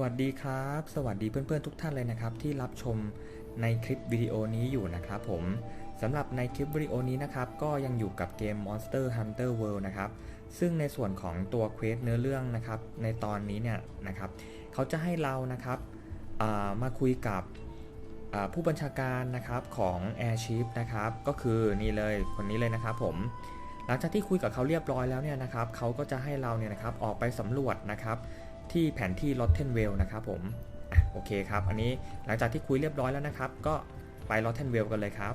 วัสดีครับ สวัสดีเพื่อนๆทุกท่านเลยนะครับ ที่รับชมในคลิปวิดีโอนี้อยู่นะครับผมสำหรับในคลิปวิดีโอนี้นะครับก็ยังอยู่กับเกม Monster Hunter World นะครับซึ่งในส่วนของตัวเควสเนื้อเรื่องนะครับในตอนนี้เนี่ยนะครับเขาจะให้เรานะครับามาคุยกับผู้บัญชาการนะครับของ Airship นะครับก็คือนี่เลยคนนี้เลยนะครับผมหลังจากที่คุยกับเขาเรียบร้อยแล้วเนี่ยนะครับเขาก็จะให้เราเนี่ยนะครับออกไปสำรวจนะครับ ที่แผนที่ลอตเทนเวลนะครับผมอะโอเคครับ อันนี้หลังจากที่คุยเรียบร้อยแล้วนะครับ ก็ไปลอตเทนเวลกันเลยครับ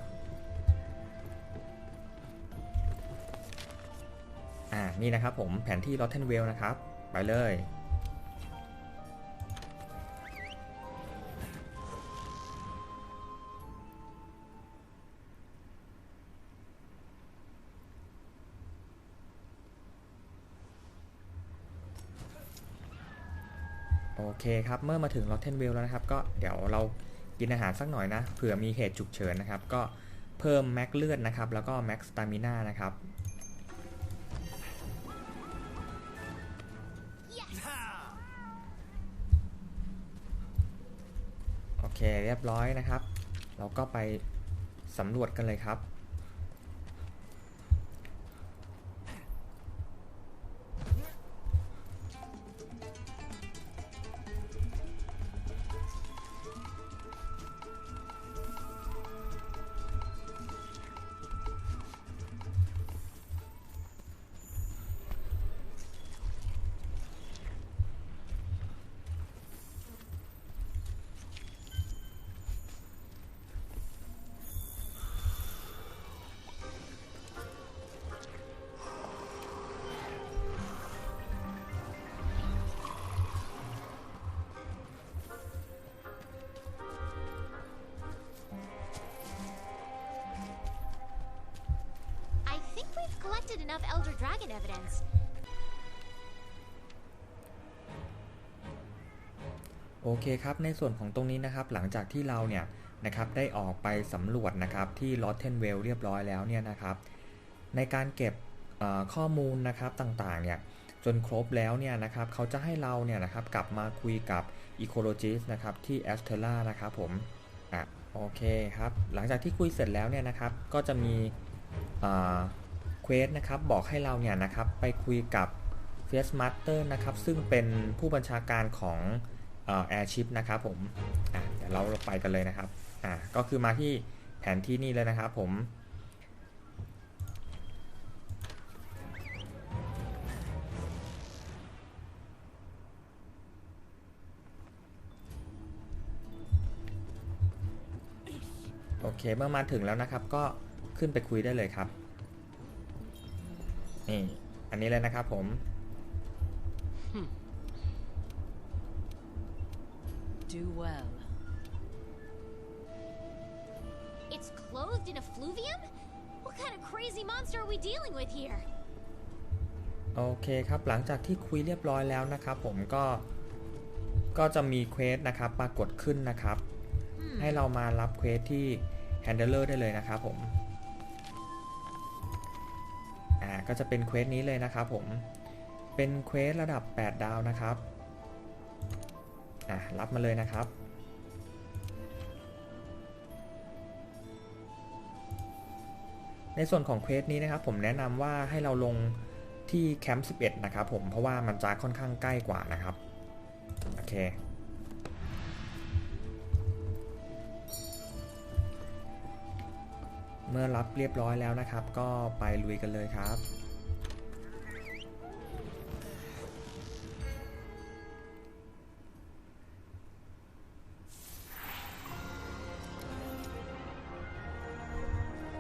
อ่านี่นะครับผมแผนที่ลอตเทนเวลนะครับ ไปเลย โอเคครับ เมื่อมาถึงลอตเทนเวลแล้วนะครับ ก็เดี๋ยวเรากินอาหารสักหน่อยนะ เผื่อมีเหตุฉุกเฉินนะครับ ก็เพิ่มแม็กเลือดนะครับ แล้วก็แม็กสตามิน่านะครับ โอเคเรียบร้อยนะครับ เราก็ไปสำรวจกันเลยครับ enough Elder Dragon evidence. โอเคครับ ในส่วนของตรงนี้นะครับ หลังจากที่เราเนี่ยนะครับได้ออกไปสำรวจนะครับที่ลอตเทนเวลเรียบร้อยแล้วเนี่ยนะครับ ในการเก็บข้อมูลนะครับต่างๆเนี่ยจนครบแล้วเนี่ยนะครับเขาจะให้เราเนี่ยนะครับกลับมาคุยกับ Ecologist นะครับที่ a s t e l a นะครับผมอะโอเคครับ หลังจากที่คุยเสร็จแล้วเนี่ยนะครับก็จะมี เควสนะครับบอกให้เราเนี่ยนะครับไปคุยกับ f a c e Master นะครับซึ่งเป็นผู้บัญชาการของแอร์ชิพนะครับผมอะเดี๋ยวเราไปกันเลยนะครับอะก็คือมาที่แผนที่นี่เลยนะครับผมโอเคเมื่อมาถึงแล้วนะครับก็ขึ้นไปคุยได้เลยครับ นี่ อันนี้เลยนะครับผม Do well. It's clothed in effluvium? What kind of crazy monster are we dealing with here? โอเคครับ หลังจากที่คุยเรียบร้อยแล้วนะครับผมก็ ก็จะมีเควสนะครับปรากฏขึ้นนะครับ Hmm. ให้เรามารับเควสที่ Handler ได้เลยนะครับผมอ่าก็จะเป็นเควสนี้เลยนะครับผม เป็นเควสระดับ 8 ดาวนะครับ อ่ารับมาเลยนะครับ ในส่วนของเควสนี้นะครับผมแนะนำว่าให้เราลงที่แคมป์11 นะครับผม เพราะว่ามันจะค่อนข้างใกล้กว่านะครับ โอเค เมื่อรับเรียบร้อยแล้วนะครับ ก็ไปลุยกันเลยครับ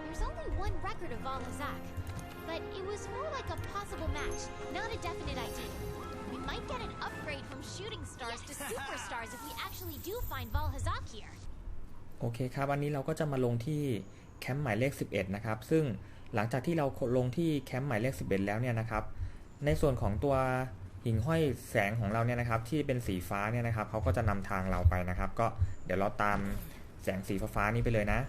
There's only one record of Valhazak, but it was more like a possible match, not a definite ID. We might get an upgrade from shooting stars to superstars if we actually do find Valhazak here. โอเคครับ วันนี้เราก็จะมาลงที่ แคมป์หมายเลข 11 นะครับ ซึ่งหลังจากที่เราลงที่แคมป์หมายเลข 11 แล้วเนี่ยนะครับ ในส่วนของตัวหิ่งห้อยแสงของเราเนี่ยนะครับ ที่เป็นสีฟ้าเนี่ยนะครับเขาก็จะนำทางเราไปนะครับ ก็เดี๋ยวเราตามแสงสีฟ้านี้ไปเลยนะ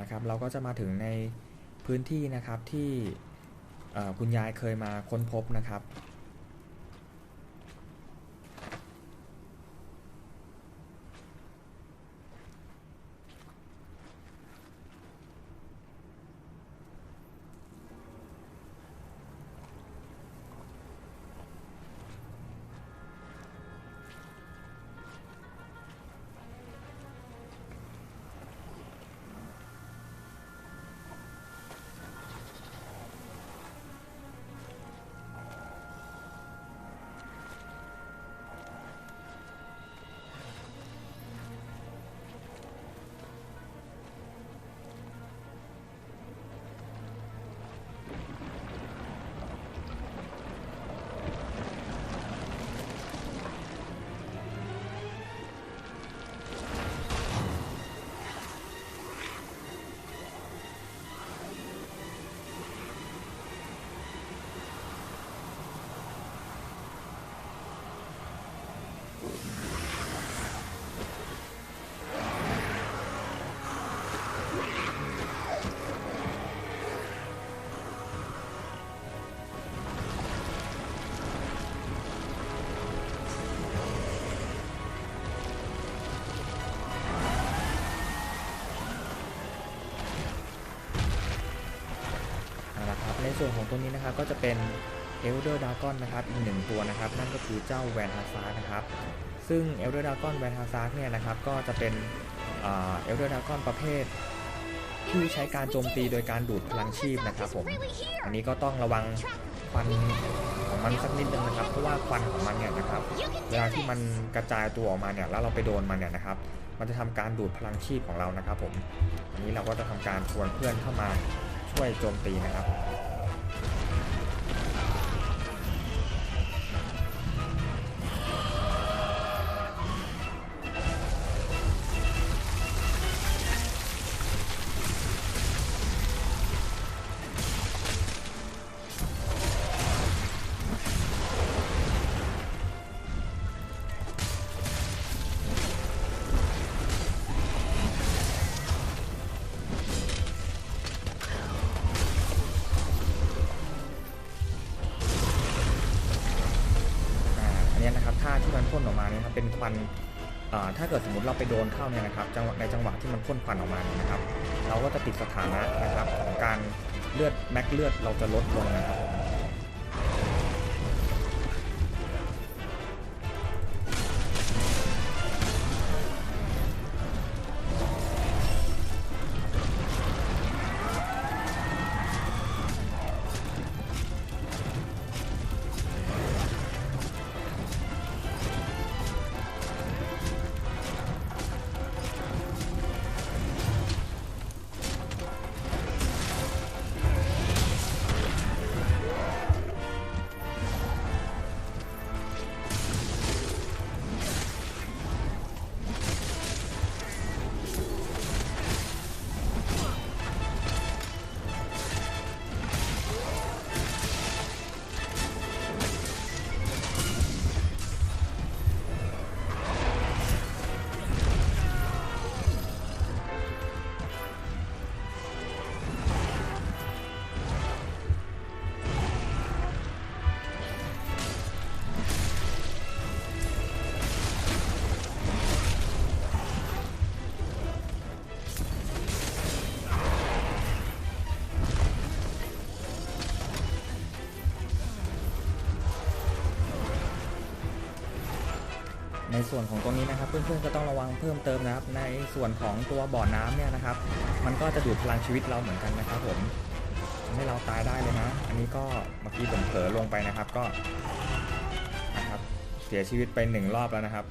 นะครับ เราก็จะมาถึงในพื้นที่นะครับที่คุณยายเคยมาค้นพบนะครับ ส่วนของตัวนี้นะครับก็จะเป็น Elder Dragon นะครับอีกหนึ่งตัวนะครับนั่นก็คือเจ้าแวนฮาซาร์นะครับซึ่ง Elder Dragon แวนฮาซาร์เนี่ยนะครับก็จะเป็นเอ่อ Elder Dragon ประเภทที่ใช้การโจมตีโดยการดูดพลังชีพนะครับผมอันนี้ก็ต้องระวังควันของมันสักนิดนึงนะครับเพราะว่าควันของมันเนี่ยนะครับเวลาที่มันกระจายตัวออกมาเนี่ยแล้วเราไปโดนมันเนี่ยนะครับ มันจะทำการดูดพลังชีพของเรานะครับผมอันนี้เราก็จะทำการชวนเพื่อนเข้ามาช่วยโจมตีนะครับ ถ้าเกิดสมมติเราไปโดนเข้าเนี่ยนะครับจังหวะในจังหวะที่มันพ่นควันออกมาเนี่ยนะครับ เราก็จะติดสถานะนะครับของการเลือดแม็กเลือดเราจะลดลงนะครับ ส่วนของตรงนี้นะครับ เพื่อนๆก็ต้องระวังเพิ่มเติมนะครับ ในส่วนของตัวบ่อน้ำเนี่ยนะครับ มันก็จะดูดพลังชีวิตเราเหมือนกันนะครับผมทำให้เราตายได้เลยนะ อันนี้ก็เมื่อกี้ผมเผลอลงไปนะครับก็นะครับ เสียชีวิตไปหนึ่งรอบแล้วนะครับ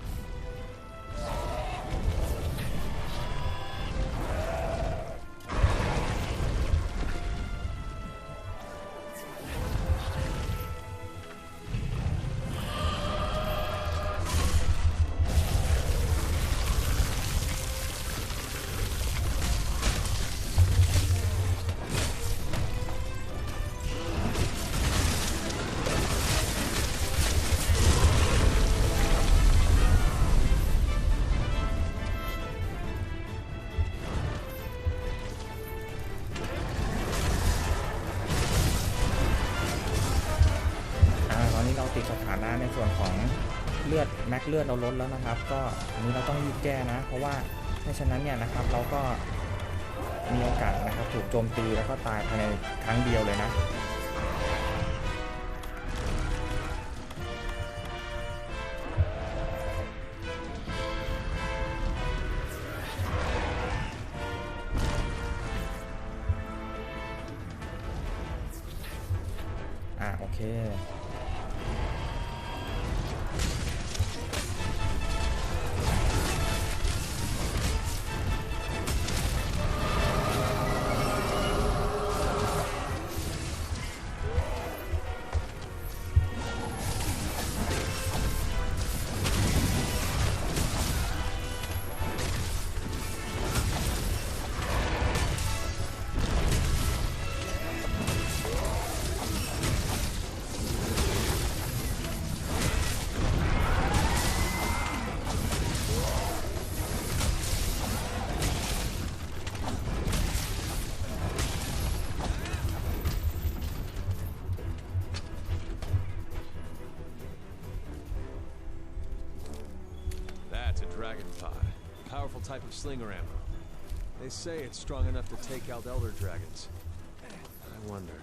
เลือดเราลดแล้วนะครับ ก็อันนี้เราต้องรีบแก้นะ เพราะว่าไม่ฉะนั้นเนี่ยนะครับเราก็มีโอกาสนะครับถูกโจมตีแล้วก็ตายภายในครั้งเดียวเลยนะอะ That's a. Powerful type of slinger ammo. They say it's strong enough to take out elder dragons. I wonder.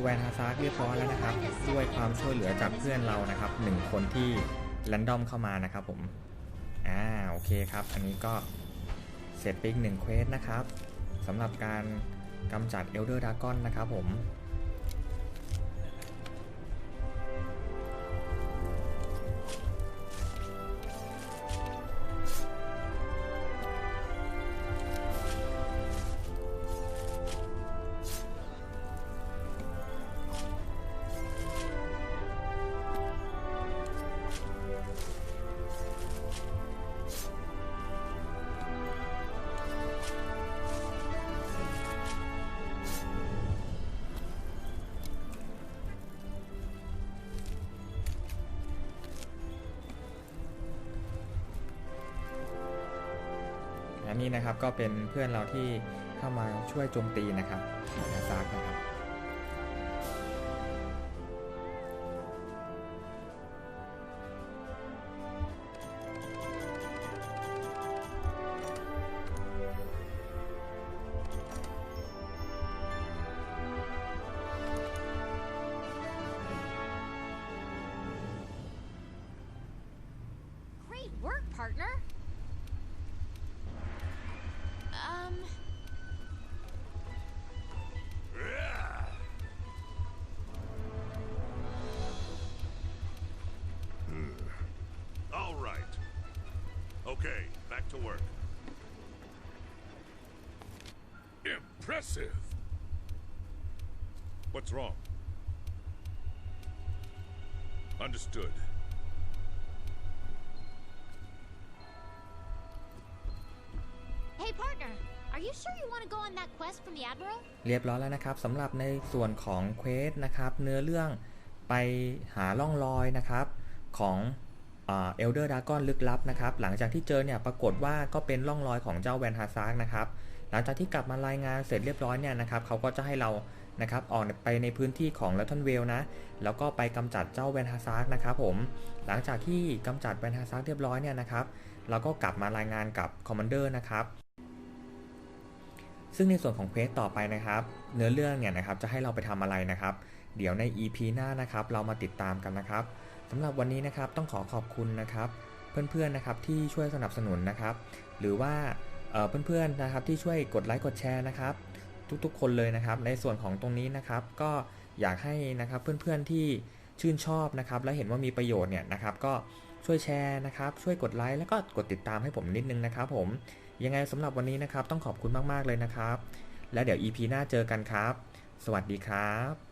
แวนฮาซาร์กเรียบร้อยแล้วนะครับ ด้วยความช่วยเหลือจากเพื่อนเรานะครับหนึ่งคนที่แรนดอมเข้ามานะครับผม อ่าโอเคครับ อันนี้ก็เสร็จไปอีกหนึ่งเควสนะครับสำหรับการกำจัดเอลเดอร์ดากอนนะครับผม นนี้นะครับก็เป็นเพื่อนเราที่เข้ามาช่วยโจมตีนะครับนาซากนะครับ partner. Okay, back to work. Impressive. What's wrong? Understood. hey, partner. Are you sure you want to go on that quest from the Admiral? เรียบร้อยแล้วนะครับสำหรับในส่วนของเควสนะครับ เนื้อเรื่องไปหาล่องรอยนะครับ ของ เอลเดอร์ดากอนลึกลับนะครับหลังจากที่เจอเนี่ยปรากฏว่าก็เป็นร่องรอยของเจ้าแวนฮาซากนะครับหลังจากที่กลับมารายงานเสร็จเรียบร้อยเนี่ยนะครับเขาก็จะให้เรานะครับออกไปในพื้นที่ของเลทอนเวลนะแล้วก็ไปกำจัดเจ้าแวนฮาซากนะครับผมหลังจากที่กำจัดแวนฮาซากเรียบร้อยเนี่ยนะครับเราก็กลับมารายงานกับคอมมานเดอร์นะครับซึ่งในส่วนของเควสต่อไปนะครับ เนื้อเรื่องเนี่ยนะครับจะให้เราไปทำอะไรนะครับ เดี๋ยวใน EP หน้านะครับเรามาติดตามกันนะครับสำหรับวันนี้นะครับต้องขอขอบคุณนะครับ เพื่อนๆนะครับที่ช่วยสนับสนุนนะครับ หรือว่าเอ่อเพื่อนๆนะครับที่ช่วยกดไลค์กดแชร์นะครับ ทุกๆ คนเลยนะครับ ในส่วนของตรงนี้นะครับ ก็อยากให้นะครับเพื่อนๆที่ชื่นชอบนะครับ และเห็นว่ามีประโยชน์เนี่ยนะครับ ก็ช่วยแชร์นะครับ ช่วยกดไลค์แล้วก็กดติดตามให้ผมนิดนึงนะครับ ผมยังไงสำหรับวันนี้นะครับ ต้องขอบคุณมากๆเลยนะครับ แล้วเดี๋ยว EP หน้าเจอกันครับ สวัสดีครับ